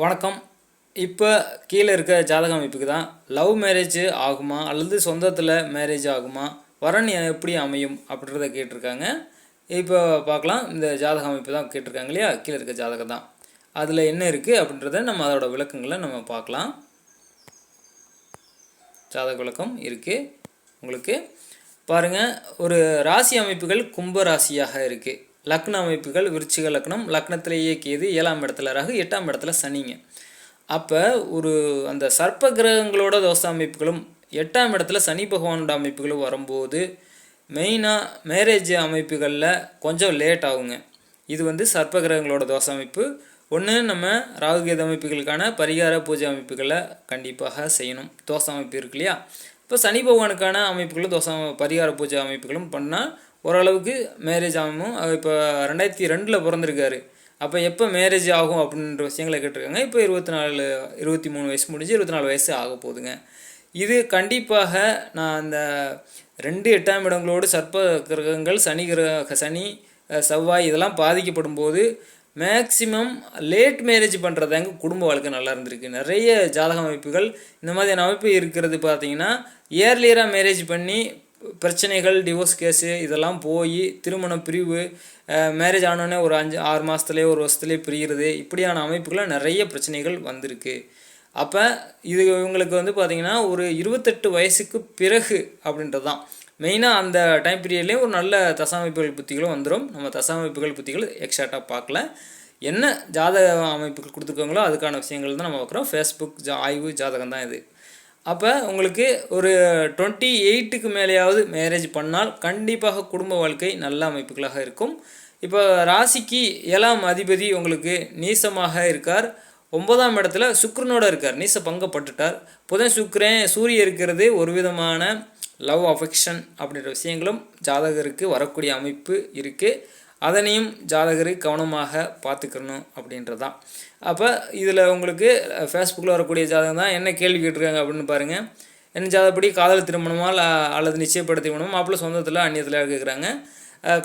வணக்கம். இப்போ கீழே இருக்க ஜாதக அமைப்புக்கு தான் லவ் மேரேஜ் ஆகுமா அல்லது சொந்தத்தில் மேரேஜ் ஆகுமா? வரன் எப்படி அமையும் அப்படின்றத கேட்டிருக்காங்க. இப்போ பார்க்கலாம். இந்த ஜாதக அமைப்பு தான் கேட்டிருக்காங்க இல்லையா? கீழே இருக்க ஜாதகம் தான். அதில் என்ன இருக்குது அப்படின்றத நம்ம அதோட விளக்கங்களை நம்ம பார்க்கலாம். ஜாதக விளக்கம் இருக்குது உங்களுக்கு. பாருங்கள் ஒரு ராசி அமைப்புகள் கும்ப ராசியாக இருக்குது லக்ன அமைப்புகள் விருச்சிக லக்னம் லக்னத்தில் இயக்கியது ஏழாம் இடத்துல ராகு எட்டாம் இடத்துல சனிங்க. அப்போ ஒரு அந்த சர்ப்ப கிரகங்களோட தோசை அமைப்புகளும் எட்டாம் இடத்துல சனி பகவானோட அமைப்புகளும் வரும்போது மெயினாக மேரேஜ் அமைப்புகளில் கொஞ்சம் லேட் ஆகுங்க. இது வந்து சர்ப்ப கிரகங்களோட தோசை அமைப்பு. ஒன்று நம்ம ராகுகேது அமைப்புகளுக்கான பரிகார பூஜை அமைப்புகளை கண்டிப்பாக செய்யணும். தோசை அமைப்பு இருக்கு இல்லையா? இப்போ சனி பகவானுக்கான அமைப்புகளும் தோசை பரிகார பூஜை அமைப்புகளும் பண்ணால் ஓரளவுக்கு மேரேஜ் ஆகும் இப்போ ரெண்டாயிரத்தி ரெண்டில் பிறந்திருக்காரு. அப்போ எப்போ மேரேஜ் ஆகும் அப்படின்ற விஷயங்களை கேட்டிருக்காங்க. இப்போ இருபத்தி நாலு இருபத்தி மூணு வயசு முடிஞ்சு இருபத்தி நாலு வயசு ஆக போகுதுங்க. இது கண்டிப்பாக நான் அந்த ரெண்டு எட்டாம் இடங்களோடு சர்ப்ப கிரகங்கள் சனி கிரக சனி செவ்வாய் இதெல்லாம் பாதிக்கப்படும் போது மேக்சிமம் லேட் மேரேஜ் பண்ணுறதாங்க குடும்ப வாழ்க்கை நல்லா இருந்திருக்கு. நிறைய ஜாதக அமைப்புகள் இந்த மாதிரியான அமைப்பு இருக்கிறது பார்த்தீங்கன்னா இயர்லியராக மேரேஜ் பண்ணி பிரச்சனைகள் டிவோர்ஸ் கேஸு இதெல்லாம் போய் திருமணம் பிரிவு மேரேஜ் ஆனோடனே ஒரு அஞ்சு ஆறு மாதத்துலேயே ஒரு வருஷத்துலேயே பிரிகிறது இப்படியான அமைப்புகளில் நிறைய பிரச்சனைகள் வந்திருக்கு. அப்போ இது இவங்களுக்கு வந்து பார்த்திங்கன்னா ஒரு இருபத்தெட்டு வயசுக்கு பிறகு அப்படின்றது தான் மெயினாக அந்த டைம் பீரியட்லேயே ஒரு நல்ல தசாமைப்புகள் புத்திகளும் வந்துடும் நம்ம தசாமைப்புகள் புத்திகள் எக்ஸாக்டாக பார்க்கல. என்ன ஜாதக அமைப்புகள் கொடுத்துருக்காங்களோ அதுக்கான விஷயங்கள் தான் நம்ம பார்க்குறோம். ஃபேஸ்புக் ஜா ஆய்வு ஜாதகம் தான் இது. அப்போ உங்களுக்கு ஒரு டுவெண்ட்டி எயிட்டுக்கு மேலேயாவது மேரேஜ் பண்ணால் கண்டிப்பாக குடும்ப வாழ்க்கை நல்ல அமைப்புகளாக இருக்கும். இப்போ ராசிக்கு ஏழாம் அதிபதி உங்களுக்கு நீசமாக இருக்கார். ஒன்பதாம் இடத்துல சுக்கிரனோட இருக்கார். நீச பங்கப்பட்டுட்டார். புதன் சுக்கிரன் சூரிய இருக்கிறது ஒரு விதமான லவ் அஃபெக்ஷன் அப்படின்ற விஷயங்களும் ஜாதகருக்கு வரக்கூடிய அமைப்பு இருக்குது அதனையும் ஜாதகர் கவனமாக பார்த்துக்கணும் அப்படின்றதான் அப்போ இதில் உங்களுக்கு ஃபேஸ்புக்கில் வரக்கூடிய ஜாதகம் தான் என்ன கேள்வி கேட்டிருக்காங்க அப்படின்னு பாருங்கள் என்ன ஜாதகப்படி காதல் திருமணமா அல்லது நிச்சயப்படுத்தி திருமணம் மாப்பிள்ளை சொந்தத்தில் அந்நியத்தில் கேட்குறாங்க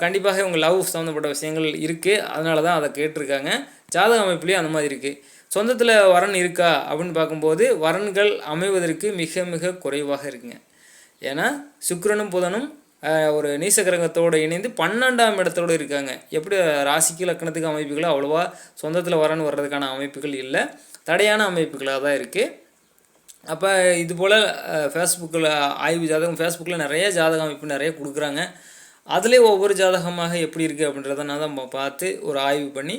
கண்டிப்பாக உங்கள் லவ் சம்மந்தப்பட்ட விஷயங்கள் இருக்குது அதனால தான் அதை கேட்டிருக்காங்க. ஜாதக அமைப்புலேயும் அந்த மாதிரி இருக்குது சொந்தத்தில் வரன் இருக்கா அப்படின்னு பார்க்கும்போது வரன்கள் அமைவதற்கு மிக மிக குறைவாக இருக்குங்க. ஏன்னா சுக்கரனும் புதனும் ஒரு நீசகிரகத்தோடு இணைந்து பன்னெண்டாம் இடத்தோடு இருக்காங்க. எப்படி ராசிக்கு லக்கணத்துக்கு அமைப்புகள் அவ்வளோவா சொந்தத்தில் வரன்னு வர்றதுக்கான அமைப்புகள் இல்லை. தடையான அமைப்புகளாக தான் இருக்குது அப்போ இது போல் ஃபேஸ்புக்கில் ஆய்வு ஜாதகம் ஃபேஸ்புக்கில் நிறைய ஜாதக அமைப்பு நிறைய கொடுக்குறாங்க. அதிலே ஒவ்வொரு ஜாதகமாக எப்படி இருக்குது அப்படின்றத நான் தான் பார்த்து ஒரு ஆய்வு பண்ணி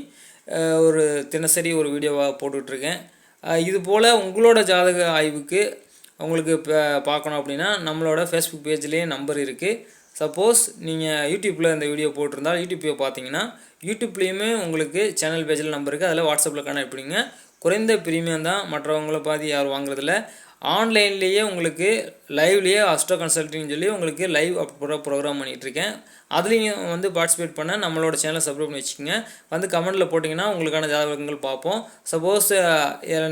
ஒரு தினசரி ஒரு வீடியோவாக போட்டுட்ருக்கேன் இது போல் உங்களோட ஜாதக ஆய்வுக்கு உங்களுக்கு இப்போ பார்க்கணும் அப்படின்னா நம்மளோட ஃபேஸ்புக் பேஜ்லேயே நம்பர் இருக்குது சப்போஸ் நீங்கள் யூடியூப்பில் இந்த வீடியோ போட்டிருந்தால் யூடியூப்பை பார்த்தீங்கன்னா யூடியூப்லேயுமே உங்களுக்கு சேனல் பேஜில் நம்பர் இருக்குது அதில் வாட்ஸ்அப்பில் கனெக்ட் பண்ணிங்க குறைந்த பிரீமியம் தான் மற்றவங்கள பாதி யாரும் வாங்குறதில்ல. ஆன்லைன்லேயே உங்களுக்கு லைவ்லேயே அஸ்ட்ரோ கன்சல்ட்டிங் சொல்லி உங்களுக்கு லைவ் அப்புறம் ப்ரோக்ராம் பண்ணிகிட்ருக்கேன் அதுலேயும் வந்து பார்ட்டிசிபேட் பண்ண நம்மளோட சேனலை சப்ஸ்கிரைப் பண்ணி வச்சுக்கோங்க. வந்து கமெண்ட்டில் போட்டிங்கன்னா உங்களுக்கான ஜாதகங்கள் பார்ப்போம். சப்போஸ்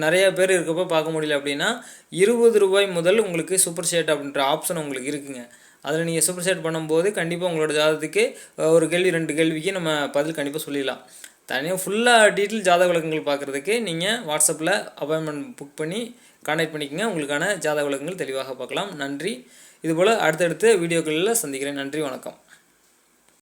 நிறைய பேர் இருக்கப்போ பார்க்க முடியல அப்படின்னா இருபது ரூபாய் முதல் உங்களுக்கு சூப்பர் ஷேட் அப்படின்ற ஆப்ஷன் உங்களுக்கு இருக்குங்க. அதில் நீங்கள் சூப்பர் ஷேட் பண்ணும்போது கண்டிப்பாக உங்களோட ஜாதகத்துக்கு ஒரு கேள்வி ரெண்டு கேள்விக்கு நம்ம பதில் கண்டிப்பாக சொல்லிடலாம். தனியாக ஃபுல்லாக டீட்டெயில் ஜாதக விளக்கங்கள் பார்க்குறதுக்கு நீங்கள் வாட்ஸ்அப்பில் அப்பாயின்மெண்ட் புக் பண்ணி கான்டாக்ட் பண்ணிக்கங்க. உங்களுக்கான ஜாதக விளக்கங்கள் தெளிவாக பார்க்கலாம். நன்றி. இதுபோல் அடுத்தடுத்த வீடியோக்களில் சந்திக்கிறேன். நன்றி வணக்கம்.